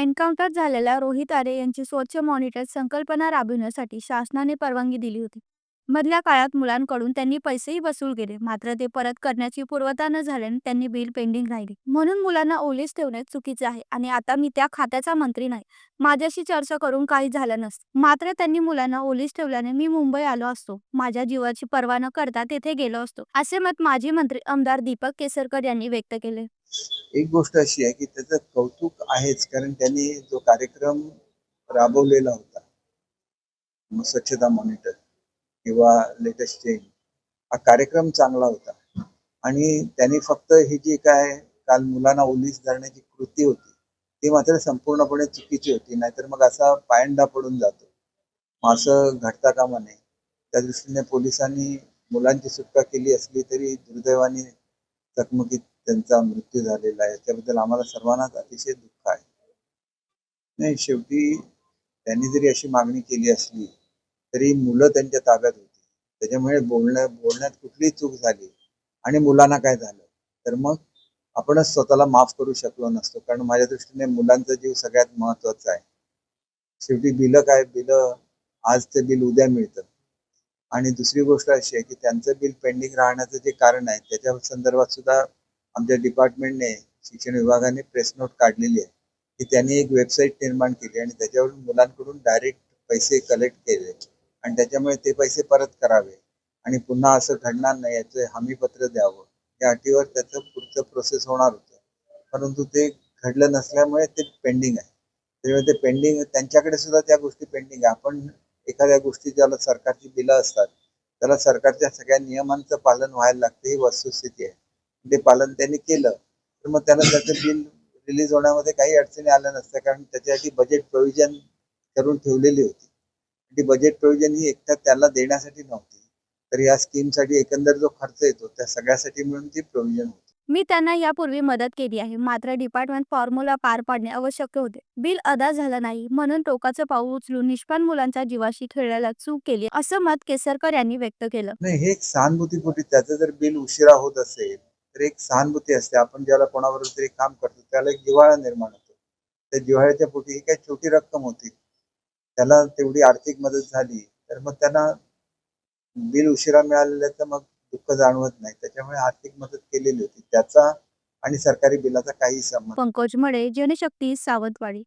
Encounter झालेल्या रोहित आरे यांची स्वच्छ मॉनिटर संकल्पना राबविण्यासाठी शासनाने परवानगी दिली होती. मधल्या काळात मुलांकडून त्यांनी पैसेही वसूल केले. मात्र ते परत करण्याची पूर्वता न झाल्याने त्यांनी बिल पेंडिंग राहिली. म्हणून मुलांना ओलीस ठेवणे चुकीचे आहे आणि आता मी त्या खात्याचा मंत्री नाही. माझ्याशी चर्चा करून काही झालं नसतं. मात्र त्यांनी मुलांना ओलीस ठेवल्याने मी मुंबई आलो असतो. माझ्या जीवाची पर्वा न करता तेथे गेलो असतो. असे मत माजी मंत्री आमदार दीपक केसरकर यांनी व्यक्त केले. एक गोष्ट अशी आहे की त्याचं कौतुक आहेच कारण त्यांनी जो कार्यक्रम राबवलेला होता स्वच्छता मॉनिटर किंवा लेटेस्ट चेंज हा कार्यक्रम चांगला होता. आणि त्यांनी फक्त ही जी काय काल मुलांना ओलीस धरण्याची कृती होती ती मात्र संपूर्णपणे चुकीची होती. नाहीतर मग असा पायंडा पडून जातो. असं घडता कामा नये. त्या दृष्टीने पोलिसांनी मुलांची सुटका केली असली तरी दुर्दैवाने चकमकीत त्यांचा मृत्यू झालेला आहे. त्याबद्दल आम्हाला सर्वांनाच अतिशय दुःख आहे. नाही शेवटी त्यांनी जरी अशी मागणी केली असली तरी मुलं त्यांच्या ताब्यात होती. त्याच्यामुळे बोलण्या बोलण्यात कुठलीही चूक झाली आणि मुलांना काय झालं? तर मग आपणच स्वतःला माफ करू शकलो नसतो. कारण माझ्या दृष्टीने मुलांचा जीव सगळ्यात महत्त्वाचा आहे. शेवटी बिलं काय? बिलं आज ते बिल उद्या मिळतं. आणि दुसरी गोष्ट अशी आहे की त्यांचं बिल पेंडिंग राहण्याचं जे कारण आहे त्याच्या संदर्भात सुद्धा आमच्या डिपार्टमेंटने शिक्षण विभागाने प्रेस नोट काढलेली आहे की त्यांनी एक वेबसाईट निर्माण केली आणि त्याच्यावरून मुलांकडून डायरेक्ट पैसे कलेक्ट केले. आणि त्याच्यामुळे ते पैसे परत करावे. आणि पुन्हा असं घडणार नाही याचं हमीपत्र द्यावं. या अटीवर त्याचं पुढचं प्रोसेस होणार होतं. परंतु ते घडलं नसल्यामुळे ते पेंडिंग आहे. त्यामुळे ते पेंडिंग त्यांच्याकडे सुद्धा त्या गोष्टी पेंडिंग आहे. आपण एखाद्या गोष्टी ज्याला सरकारची बिलं असतात त्याला सरकारच्या सगळ्या नियमांचं पालन व्हायला लागतं ही वस्तुस्थिती आहे. ते पालन त्यांनी केलं तर मग त्याला त्याचं बिल रिलीज होण्यामध्ये काही अडचणी आल्या नसत्या कारण त्याच्यासाठी बजेट प्रोव्हिजन करून ठेवलेली होती. ती बजेट प्रोव्हिजन ही एकट्या त्याला देण्यासाठी नव्हती. तर या स्कीमसाठी एकंदर जो खर्च येतो त्या सगळ्यासाठी मिळून ती प्रोव्हिजन होती. मी त्यांना यापूर्वी मदत केली आहे. मात्र डिपार्टमेंट फॉर्म्युला पार पाडणे आवश्यक होते. बिल अदा झालं नाही. म्हणून टोकाचं पाऊल उचलून निष्पाण मुलांच्या जीवाशी खेळायला चूक केली. असं मत केसरकर यांनी व्यक्त केलं. नाही हे एक सहानुभूतीपोटी त्याचं जर बिल उशिरा होत असेल तर एक सहानुभूती असते. आपण ज्याला कोणाबरोबर तरी काम करतो त्याला एक जिव्हाळा निर्माण होतो. त्या जिव्हाळ्याच्या पोटी ही काही छोटी रक्कम होती. त्याला तेवढी आर्थिक मदत झाली तर मग त्यांना बिल उशिरा मिळालेल्याचं मग दुःख जाणवत नाही. त्याच्यामुळे आर्थिक मदत केलेली होती. त्याचा आणि सरकारी बिलाचा काही संबंध पंकज मळे जनशक्ती सावंतवाडी.